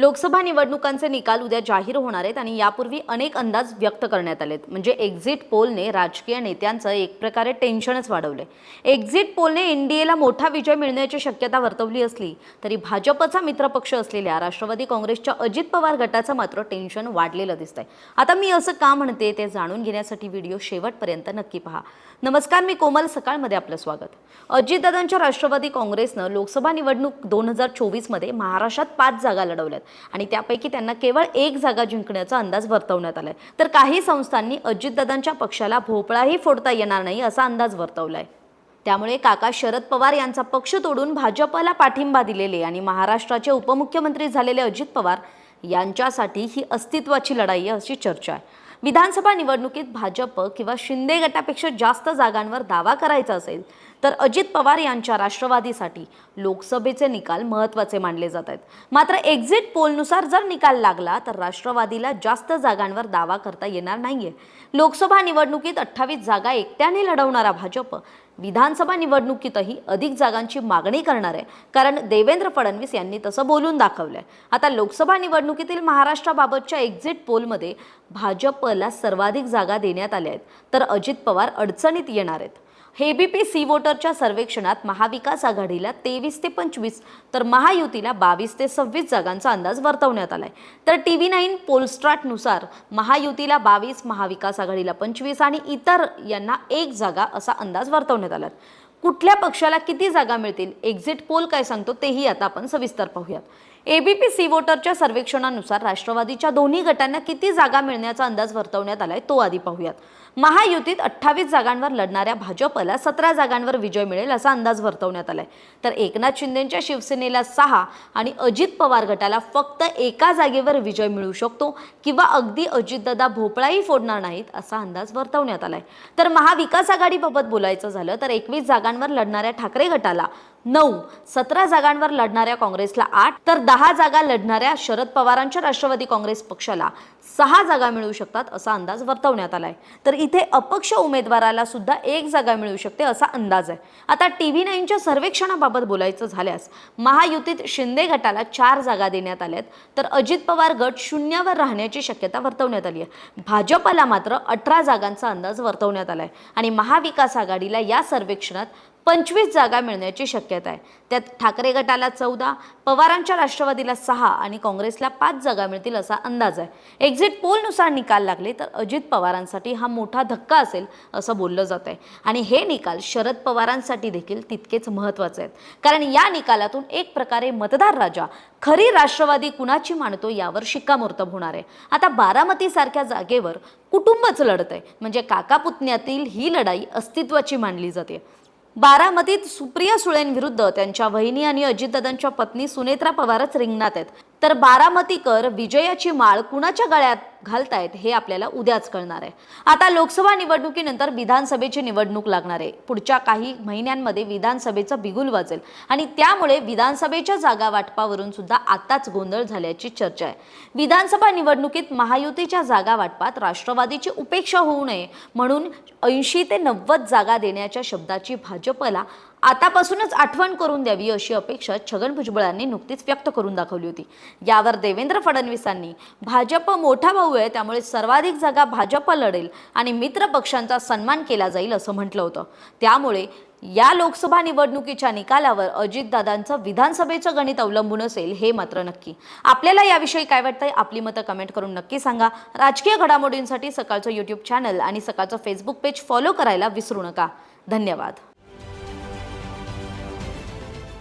लोकसभा निवडणुकांचे निकाल उद्या जाहीर होणार आहेत आणि यापूर्वी अनेक अंदाज व्यक्त करण्यात आलेत. म्हणजे एक्झिट पोलने राजकीय नेत्यांचं एक प्रकारे टेन्शनच वाढवलंय. एक्झिट पोलने एनडीएला मोठा विजय मिळण्याची शक्यता वर्तवली असली तरी भाजपचा मित्रपक्ष असलेल्या राष्ट्रवादी काँग्रेसच्या अजित पवार गटाचं मात्र टेन्शन वाढलेलं दिसतंय. आता मी असं का म्हणते ते जाणून घेण्यासाठी व्हिडिओ शेवटपर्यंत नक्की पहा. नमस्कार मी कोमल सकाळमध्ये आपलं स्वागत. अजितदादांच्या राष्ट्रवादी काँग्रेसनं लोकसभा निवडणूक दोन हजार चोवीसमध्ये महाराष्ट्रात पाच जागा लढवल्यात. आणि त्यापैकी त्यांना केवळ एक जागा जिंकण्याचा अंदाज वर्तवण्यात आलाय. तर काही संस्थांनी अजितदादांच्या पक्षाला भोपळाही फोडता येणार नाही असा अंदाज वर्तवलाय. त्यामुळे काका शरद पवार यांचा पक्ष तोडून भाजपला पाठिंबा दिलेले आणि महाराष्ट्राचे उपमुख्यमंत्री झालेले अजित पवार यांच्यासाठी ही अस्तित्वाची लढाई आहे अशी चर्चा आहे. विधानसभा निवडणुकीत भाजप किंवा शिंदे गटापेक्षा जास्त जागांवर दावा करायचा असेल तर अजित पवार यांच्या राष्ट्रवादीसाठी लोकसभेचे निकाल महत्त्वाचे मानले जात आहेत. मात्र एक्झिट पोलनुसार जर निकाल लागला तर राष्ट्रवादीला जास्त जागांवर दावा करता येणार नाहीये. लोकसभा निवडणुकीत अठ्ठावीस जागा एकट्याने लढवणारा भाजप विधानसभा निवडणुकीतही अधिक जागांची मागणी करणार आहे. कारण देवेंद्र फडणवीस यांनी तसं बोलून दाखवलंय. आता लोकसभा निवडणुकीतील महाराष्ट्राबाबतच्या एक्झिट पोलमध्ये भाजपला सर्वाधिक जागा देण्यात आल्या आहेत. तर अजित पवार अडचणीत येणार आहेत. हेबीपी सी वोटरच्या सर्वेक्षणात महाविकास आघाडीला तेवीस ते पंचवीस तर महायुतीला बावीस ते सव्वीस जागांचा अंदाज वर्तवण्यात आलाय. तर टी व्ही नाईन पोलस्ट्राटनुसार महायुतीला बावीस महाविकास आघाडीला पंचवीस आणि इतर यांना एक जागा असा अंदाज वर्तवण्यात आला कुठल्या पक्षाला किती जागा मिळतील? एक्झिट पोल काय सांगतो? तेही आता आपण सविस्तर पाहूयात. एबीपी सी वोटरच्या सर्वेक्षणानुसार राष्ट्रवादीच्या दोन्ही गटांना किती जागा मिळण्याचा अंदाज वर्तवण्यात आलाय तो आधी पाहूयात. महायुतीत अठ्ठावीस जागांवर लढणाऱ्या भाजपला सतरा जागांवर विजय मिळेल असा अंदाज वर्तवण्यात आलाय. तर एकनाथ शिंदेच्या शिवसेनेला सहा आणि अजित पवार गटाला फक्त एका जागेवर विजय मिळू शकतो किंवा अगदी अजितदादा भोपळाही फोडणार नाहीत असा अंदाज वर्तवण्यात आलाय. तर महाविकास आघाडीबाबत बोलायचं झालं तर एकवीस जागांवर लढणाऱ्या ठाकरे गटाला नऊ सतरा जागांवर लढणाऱ्या काँग्रेसला आठ तर दहा जागा लढणाऱ्या शरद पवारांच्या राष्ट्रवादी काँग्रेस पक्षाला. सहा जागा मिळू शकतात असा अंदाज वर्तवण्यात आला आहे तर इथे अपक्ष उमेदवाराला सुद्धा एक जागा मिळू शकते असा अंदाज आहे. आता टी व्ही नाईनच्या सर्वेक्षणाबाबत बोलायचं झाल्यास महायुतीत शिंदे गटाला चार जागा देण्यात आल्यात. तर अजित पवार गट शून्यावर राहण्याची शक्यता वर्तवण्यात आली आहे. भाजपला मात्र अठरा जागांचा अंदाज वर्तवण्यात आला आहे आणि महाविकास आघाडीला या सर्वेक्षणात पंचवीस जागा मिळण्याची शक्यता आहे. त्यात ठाकरे गटाला चौदा पवारांच्या राष्ट्रवादीला सहा आणि काँग्रेसला पाच जागा मिळतील असा अंदाज आहे. एक्झिट पोलनुसार निकाल लागले तर अजित पवारांसाठी हा मोठा धक्का असेल असं बोललं जात आहे. आणि हे निकाल शरद पवारांसाठी देखील तितकेच महत्त्वाचे आहेत. कारण या निकालातून एक प्रकारे मतदार राजा खरी राष्ट्रवादी कुणाची मानतो यावर शिक्कामोर्तब होणार आहे. आता बारामतीसारख्या जागेवर कुटुंबच लढत आहे. म्हणजे काका पुतण्यातील ही लढाई अस्तित्वाची मानली जाते. बारामतीत सुप्रिया सुळेंविरुद्ध त्यांच्या वहिनी आणि अजितदादांच्या पत्नी सुनेत्रा पवारच रिंगणात आहेत. तर बारामतीकर विजयाची माळ कुणाच्या गळ्यात घालतायत हे आपल्याला उद्याच कळणार आहे. आता लोकसभा निवडणुकीनंतर विधानसभेची निवडणूक लागणार आहे. पुढच्या काही महिन्यांमध्ये विधानसभेचं बिगुल वाजेल आणि त्यामुळे विधानसभेच्या जागा वाटपावरून सुद्धा आताच गोंधळ झाल्याची चर्चा आहे. विधानसभा निवडणुकीत महायुतीच्या जागा वाटपात राष्ट्रवादीची उपेक्षा होऊ नये म्हणून ऐंशी ते नव्वद जागा देण्याच्या शब्दाची भाजपला आतापासूनच आठवण करून द्यावी अशी अपेक्षा छगन भुजबळांनी नुकतीच व्यक्त करून दाखवली होती. यावर देवेंद्र फडणवीसांनी भाजप मोठा भाऊ आहे त्यामुळे सर्वाधिक जागा भाजप लढेल आणि मित्र पक्षांचा सन्मान केला जाईल असं म्हटलं होतं. त्यामुळे या लोकसभा निवडणुकीच्या निकालावर अजितदादांचं विधानसभेचं गणित अवलंबून असेल हे मात्र नक्की. आपल्याला याविषयी काय वाटतंय? आपली मतं कमेंट करून नक्की सांगा. राजकीय घडामोडींसाठी सकाळचं यूट्यूब चॅनल आणि सकाळचं फेसबुक पेज फॉलो करायला विसरू नका. धन्यवाद.